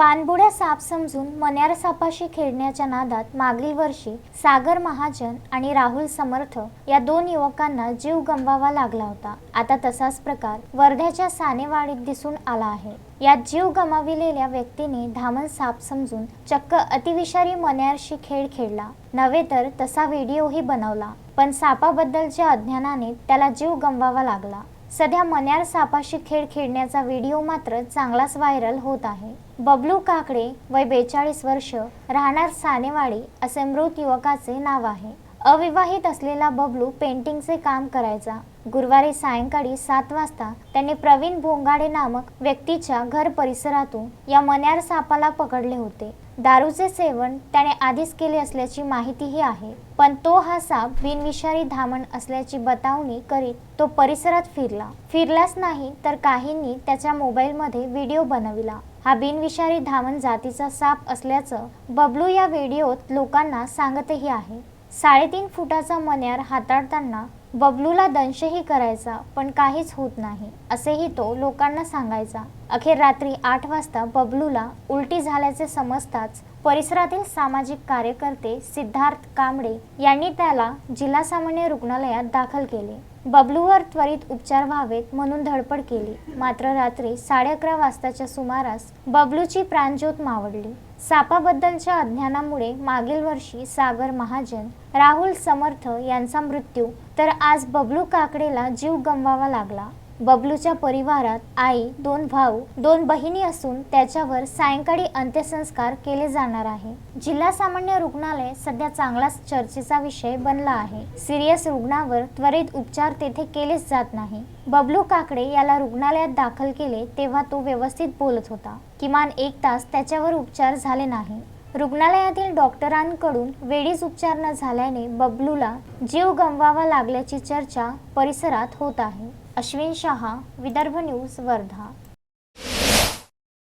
पाणबुड्या साप समजून मन्यार सापाशी खेळण्याच्या नादात मागील वर्षी सागर महाजन आणि राहुल समर्थ या दोन युवकांना जीव गमवावा लागला होता. आता तसाच प्रकार वर्ध्याच्या सानेवाडीत दिसून आला आहे. यात जीव गमाविलेल्या व्यक्तीने धामण साप समजून चक्क अतिविषारी मन्यारशी खेळ खेळला. नव्हे तर तसा व्हिडिओही बनवला. पण सापाबद्दलच्या अज्ञानाने त्याला जीव गमवावा लागला. सध्या मन्यार सापाशी खेळ खेळण्याचा व्हिडिओ मात्र चांगलाच व्हायरल होत आहे. बबलू काकडे वय बेचाळीस वर्ष राहणार सानेवाडी असे मृत युवकाचे नाव आहे. अविवाहित असलेला बबलू पेंटिंगचे काम करायचा. गुरुवारी सायंकाळी सात वाजता त्यांनी प्रवीण भोंगाडे नामक व्यक्तीच्या घर परिसरातून या मन्यार सापाला पकडले होते. दारूचे सेवन त्याने आधीच केले असल्याची माहितीही आहे पण तो हा साप बिनविषारी धामण असल्याची बतावणी करीत तो परिसरात फिरला. फिरलाच नाही तर काहींनी त्याच्या मोबाईलमध्ये व्हिडिओ बनविला. हा बिनविषारी धामण जातीचा साप असल्याचं बबलू या व्हिडिओत लोकांना सांगतही आहे. साडेतीन फुटाचा मन्यार हाताळताना बबलूला दंशही करायचा पण काहीच होत नाही असेही तो लोकांना सांगायचा. अखेर रात्री आठ वाजता बबलूला उलटी झाल्याचे समजताच परिसरातील सामाजिक कार्यकर्ते सिद्धार्थ कांबळे यांनी त्याला जिल्हा सामान्य रुग्णालयात दाखल केले. बबलूवर त्वरित उपचार व्हावेत म्हणून धडपड केली. मात्र रात्री साडे अकरा वाजताच्या सुमारास बबलूची प्राणज्योत मावळली सापाबद्दलच्या अज्ञानामुळे मागील वर्षी सागर महाजन राहुल समर्थ यांचा मृत्यू तर आज बबलू काकडेला जीव गमवावा लागला. बबलूच्या परिवारात आई दोन भाऊ दोन बहिणी असून त्याच्यावर सायंकाळी अंत्यसंस्कार केले जाणार आहे. जिल्हा सामान्य रुग्णालय सध्या चांगलाच चर्चेचा विषय बनला आहे. सिरियस रुग्णावर त्वरित उपचार तेथे केलेच जात नाही. बबलू काकडे याला रुग्णालयात दाखल केले तेव्हा तो व्यवस्थित बोलत होता. किमान एक तास त्याच्यावर उपचार झाले नाही. रुग्णालयातील डॉक्टरांकडून वेळीच उपचार न झाल्याने बबलूला जीव गमवावा लागल्याची चर्चा परिसरात होत आहे. अश्विन शहा विदर्भ न्यूज वर्धा.